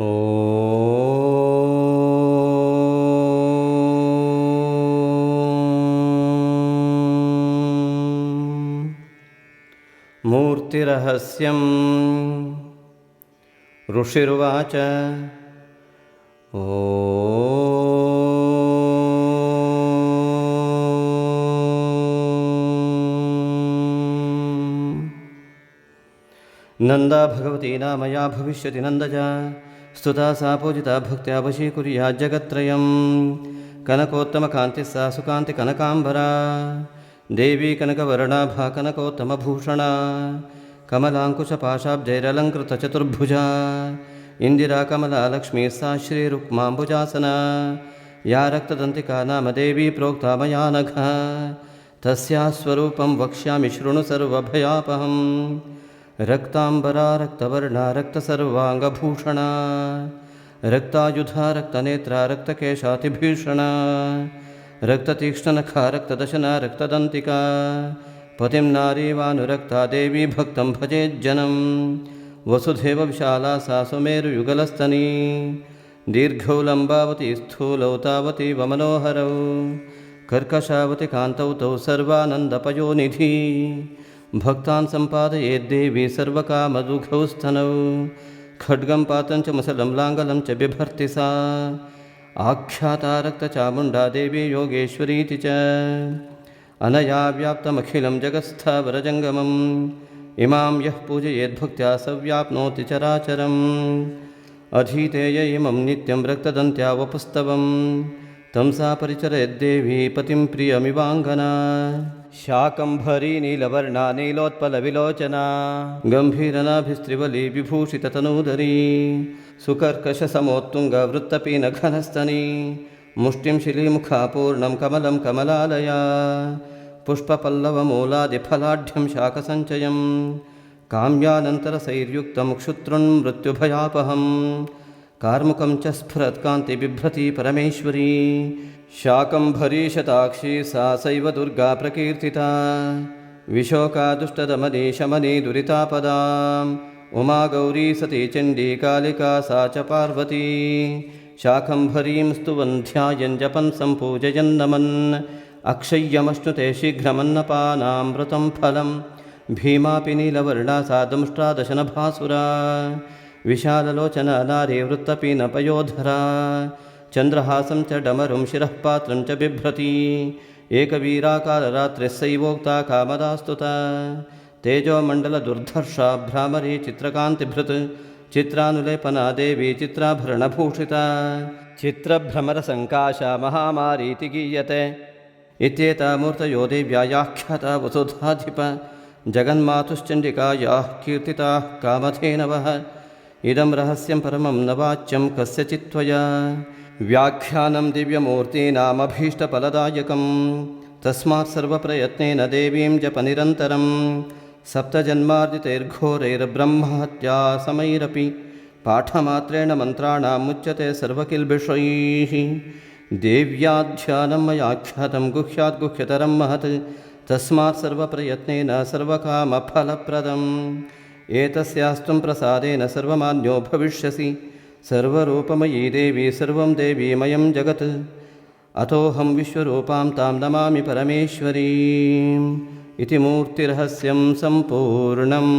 ॐ मूर्तिरहस्यम् ऋषिरुवाच नन्दा भगवती नामया भविष्यति नन्दजा स्तुता सा पूजिता भक्त्या वशीकुर्याज्जगत्त्रयं कनकोत्तमकान्तिः सा सुकान्तिकनकाम्बरा देवी कनकवर्णाभा कनकोत्तमभूषणा। कमलाङ्कुशपाशाब्जैरलङ्कृतचतुर्भुजा इन्दिरा कमला लक्ष्मी सा श्रीरुक्माम्बुजासना। या रक्तदन्तिका नाम देवी प्रोक्ता मया नघ। तस्याः स्वरूपं वक्ष्यामि शृणु सर्वभयापहम् रक्ताम्बरा, रक्तवर्णा रक्तसर्वाङ्गभूषणा रक्तायुधा, रक्तनेत्रा, रक्तकेशातिभीषणा, रक्ततीक्ष्णनखा, रक्तदशना, रक्तदन्तिका, पतिं नारीवानुरक्ता देवी भक्तं भजेज्जनं वसुधेव विशाला सा सुमेरुयुगलस्तनी, दीर्घौ लम्बावती स्थूलौ तावती वमनोहरौ, कर्कशावति कान्तौ तौ भक्तान् सम्पादयेद्देवी सर्वकामदुघौ स्तनौ खड्गं पातं च मुसलं लाङ्गलं च बिभर्ति सा। आख्याता रक्तचामुण्डा देवी योगेश्वरीति च। अनया व्याप्तमखिलं जगत्स्थावरजङ्गमम्। इमां यः पूजयेद्भक्त्या स व्याप्नोति चराचरम् अधीतेय इमं नित्यं रक्तदन्त्या वपुस्तवम्। तं सा परिचरेद्देवी पतिं प्रियमिवाङ्गना। शाकम्भरी नीलवर्णा, नीलोत्पलविलोचना, गम्भीरनाभिस्त्रिवली, विभूषिततनूदरी सुकर्कशसमोत्तुङ्गवृत्तपीनघनस्तनी मुष्टिं शिलीमुखा पूर्णं कमलं कमलालया, पुष्पपल्लवमूलादिफलाढ्यं शाकसञ्चयं काम्यानन्तरसैर्युक्तं क्षुत्रुन्मृत्युभयापहं कार्मुकं च स्फुरत्कान्तिबिभ्रती परमेश्वरी। शाकम्भरी शताक्षी सा सैव दुर्गा प्रकीर्तिता। विशोका दुष्टदमनी शमनी दुरितापदाम् उमा गौरी सती चण्डी कालिका सा च पार्वती। शाकम्भरीं स्तुवन् जपन् सम्पूजयन् नमन् अक्षय्यमश्नुते शीघ्रमन्नपानामृतं फलं। भीमापि नीलवर्णा सा दंष्ट्रादशनभासुरा विशाललोचना नारी वृत्तपीनपयोधरा चन्द्रहासं च डमरुं शिरः पात्रं च बिभ्रती। एकवीराकालरात्रिः सैवोक्ता कामदास्तुता। तेजोमण्डलदुर्धर्षा भ्रामरी चित्रकान्तिभृत्। चित्रानुलेपना देवी चित्राभरणभूषिता। चित्रभ्रमरसङ्काशा महामारीति गीयते। इत्येता मूर्तयो देव्यायाख्याता वसुधाधिप। जगन्मातुश्चण्डिकायाः कीर्तिताः कामधेनवः इदं रहस्यं परमं न वाच्यं कस्यचित् त्वया व्याख्यानं दिव्यमूर्तीनामभीष्टफलदायकं तस्मात् सर्वप्रयत्नेन देवीं जपनिरन्तरं सप्तजन्मार्जितैर्घोरैर्ब्रह्महत्या समैरपि पाठमात्रेण मन्त्राणामुच्यते सर्वकिल्बिषैः। देव्याध्यानं मयाख्यातं गुह्यात् गुह्यतरं महत्। तस्मात् सर्वप्रयत्नेन सर्वकामफलप्रदम् एतस्यास्त्वं प्रसादेन सर्वमान्यो भविष्यसि। सर्वरूपमयी देवी सर्वं देवीमयं जगत्। अतोऽहं विश्वरूपां तां नमामि परमेश्वरीम् इति मूर्तिरहस्यं सम्पूर्णम्